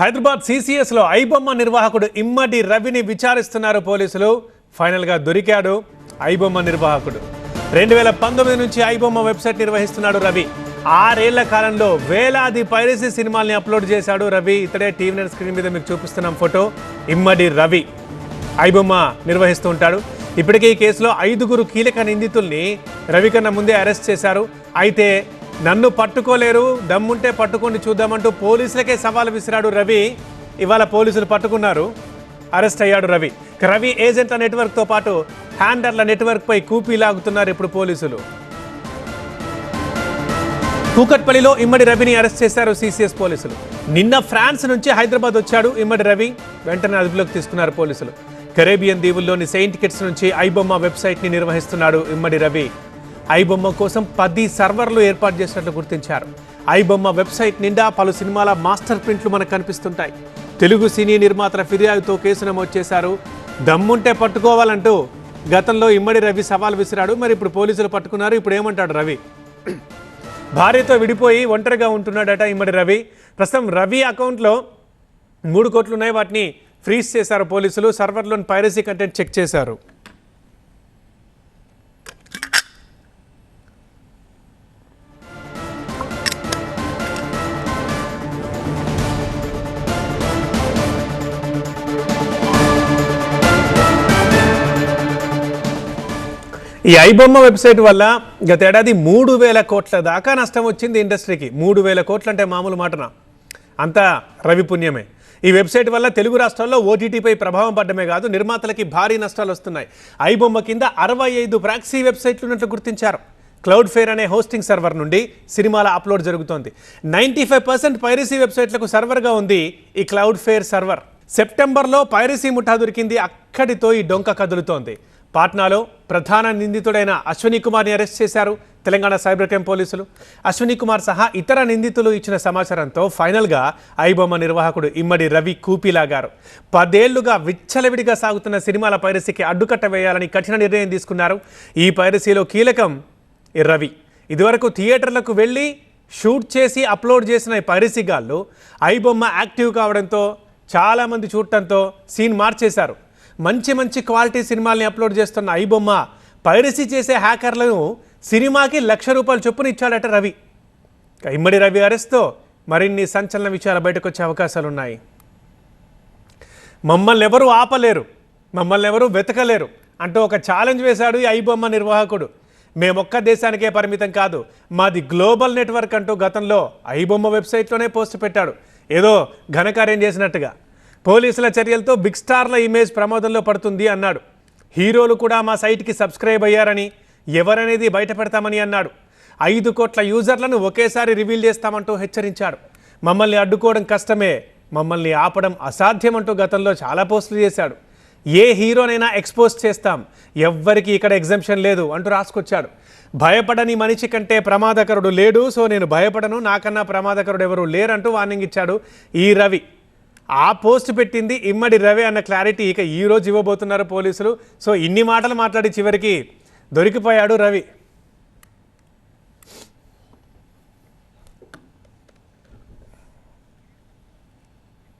హైదరాబాద్ సిసిఎస్లో ఐబొమ్మ నిర్వాహకుడు ఇమ్మడి రవిని విచారిస్తున్నారు పోలీసులు. ఫైనల్గా దొరికాడు ఐబొమ్మ నిర్వాహకుడు. రెండు వేల పంతొమ్మిది నుంచి ఐబొమ్మ వెబ్సైట్ నిర్వహిస్తున్నాడు రవి. ఆరేళ్ళ కాలంలో వేలాది పైరసీ సినిమాల్ని అప్లోడ్ చేశాడు రవి. ఇతడే టీవీ నైన్ స్క్రీన్ మీద మీకు చూపిస్తున్నాం ఫోటో. ఇమ్మడి రవి ఐబొమ్మ నిర్వహిస్తూ ఉంటాడు. ఇప్పటికే ఈ కేసులో ఐదుగురు కీలక నిందితుల్ని రవి కన్నా ముందే అరెస్ట్ చేశారు. అయితే నన్ను పట్టుకోలేరు దమ్ముంటే పట్టుకొని చూద్దామంటూ పోలీసులకే సవాల్ విసిరాడు రవి. ఇవాళ పోలీసులు పట్టుకున్నారు. అరెస్ట్ అయ్యాడు రవి. రవి ఏజెంట్ల నెట్వర్క్తో పాటు హ్యాండర్ల నెట్వర్క్పై కూపీ లాగుతున్నారు ఇప్పుడు పోలీసులు. కూకట్పల్లిలో ఇమ్మడి రవిని అరెస్ట్ చేశారు సిసిఎస్ పోలీసులు. నిన్న ఫ్రాన్స్ నుంచి హైదరాబాద్ వచ్చాడు ఇమ్మడి రవి. వెంటనే అదుపులోకి తీసుకున్నారు పోలీసులు. కరేబియన్ దీవుల్లోని సెయింట్ కిట్స్ నుంచి ఐబొమ్మ వెబ్సైట్ని నిర్వహిస్తున్నాడు ఇమ్మడి రవి. ఐబొమ్మ కోసం పది సర్వర్లు ఏర్పాటు చేసినట్లు గుర్తించారు. ఐబొమ్మ వెబ్సైట్ నిండా పలు సినిమాల మాస్టర్ ప్రింట్లు మనకు కనిపిస్తుంటాయి. తెలుగు సినీ నిర్మాతల ఫిర్యాదుతో కేసు నమోదు చేశారు. దమ్ముంటే పట్టుకోవాలంటూ గతంలో ఇమ్మడి రవి సవాల్ విసిరాడు. మరి ఇప్పుడు పోలీసులు పట్టుకున్నారు. ఇప్పుడు ఏమంటాడు రవి? భార్యతో విడిపోయి ఒంటరిగా ఉంటున్నాడట ఇమ్మడి రవి. ప్రస్తుతం రవి అకౌంట్లో మూడు కోట్లు ఉన్నాయి వాటిని ఫ్రీజ్ చేశారు పోలీసులు. సర్వర్లోని పైరసీ కంటెంట్ చెక్ చేశారు. ఈ ఐబొమ్మ వెబ్సైట్ వల్ల గతేడాది మూడు వేల కోట్ల దాకా నష్టం వచ్చింది ఇండస్ట్రీకి. మూడు వేల కోట్లు అంటే మామూలు మాటన? అంతా రవిపుణ్యమే ఈ వెబ్సైట్ వల్ల తెలుగు రాష్ట్రాల్లో ఓటీటీపై ప్రభావం పడ్డమే కాదు నిర్మాతలకి భారీ నష్టాలు వస్తున్నాయి. ఐబొమ్మ కింద అరవై ఐదు ప్రాక్సీ వెబ్సైట్లు ఉన్నట్లు గుర్తించారు. క్లౌడ్ ఫేర్ అనే హోస్టింగ్ సర్వర్ నుండి సినిమాల అప్లోడ్ జరుగుతోంది. నైంటీ ఫైవ్ పర్సెంట్ పైరసీ వెబ్సైట్లకు సర్వర్గా ఉంది ఈ క్లౌడ్ ఫేర్ సర్వర్. సెప్టెంబర్లో పైరసీ ముఠా దొరికింది అక్కడితో ఈ డొంక కదులుతోంది. పాట్నాలో ప్రధాన నిందితుడైన అశ్విని కుమార్ని అరెస్ట్ చేశారు తెలంగాణ సైబర్ క్రైమ్ పోలీసులు. అశ్విని కుమార్ సహా ఇతర నిందితులు ఇచ్చిన సమాచారంతో ఫైనల్గా ఐబొమ్మ నిర్వాహకుడు ఇమ్మడి రవి కూపీలాగారు. పదేళ్ళుగా విచ్చలవిడిగా సాగుతున్న సినిమాల పైరసీకి అడ్డుకట్ట వేయాలని కఠిన నిర్ణయం తీసుకున్నారు ఈ పైరసీలో కీలకం రవి. ఇదివరకు థియేటర్లకు వెళ్ళి షూట్ చేసి అప్లోడ్ చేసిన ఈ పైరసీగాళ్ళు ఐబొమ్మ యాక్టివ్ కావడంతో చాలామంది చూడటంతో సీన్ మార్చేశారు. మంచి మంచి క్వాలిటీ సినిమాల్ని అప్లోడ్ చేస్తున్న ఐబొమ్మ పైరసీ చేసే హ్యాకర్లను సినిమాకి లక్ష రూపాయలు చొప్పున ఇచ్చాడట రవి. ఇమ్మడి రవి అరెస్ట్తో మరిన్ని సంచలన విషయాలు బయటకు వచ్చే అవకాశాలు ఉన్నాయి మమ్మల్ని ఎవరు ఆపలేరు మమ్మల్ని ఎవరు వెతకలేరు అంటూ ఒక ఛాలెంజ్ వేశాడు ఈ ఐబొమ్మ నిర్వాహకుడు. మేమొక్క దేశానికే పరిమితం కాదు మాది గ్లోబల్ నెట్వర్క్ అంటూ గతంలో ఐబొమ్మ వెబ్సైట్లోనే పోస్ట్ పెట్టాడు. ఏదో ఘనకార్యం చేసినట్టుగా. పోలీసుల చర్యలతో బిగ్ స్టార్ల ఇమేజ్ ప్రమాదంలో పడుతుంది అన్నాడు. హీరోలు కూడా మా సైట్కి సబ్స్క్రైబ్ అయ్యారని ఎవరనేది బయట పెడతామని అన్నాడు. ఐదు కోట్ల యూజర్లను ఒకేసారి రివీల్ చేస్తామంటూ హెచ్చరించాడు. మమ్మల్ని అడ్డుకోవడం కష్టమే మమ్మల్ని ఆపడం అసాధ్యమంటూ గతంలో చాలా పోస్టులు చేశాడు. ఏ హీరోనైనా ఎక్స్పోజ్ చేస్తాం ఎవ్వరికి ఇక్కడ ఎగ్జంప్షన్ లేదు అంటూ రాసుకొచ్చాడు. భయపడని మనిషి కంటే ప్రమాదకరుడు లేడు సో నేను భయపడను నాకన్నా ప్రమాదకరుడు ఎవరు లేరంటూ వార్నింగ్ ఇచ్చాడు ఈ రవి. ఆ పోస్ట్ పెట్టింది ఇమ్మడి రవి అన్న క్లారిటీ ఇక ఈ రోజు ఇవ్వబోతున్నారు పోలీసులు. సో ఇన్ని మాటలు మాట్లాడి చివరికి దొరికిపోయాడు రవి.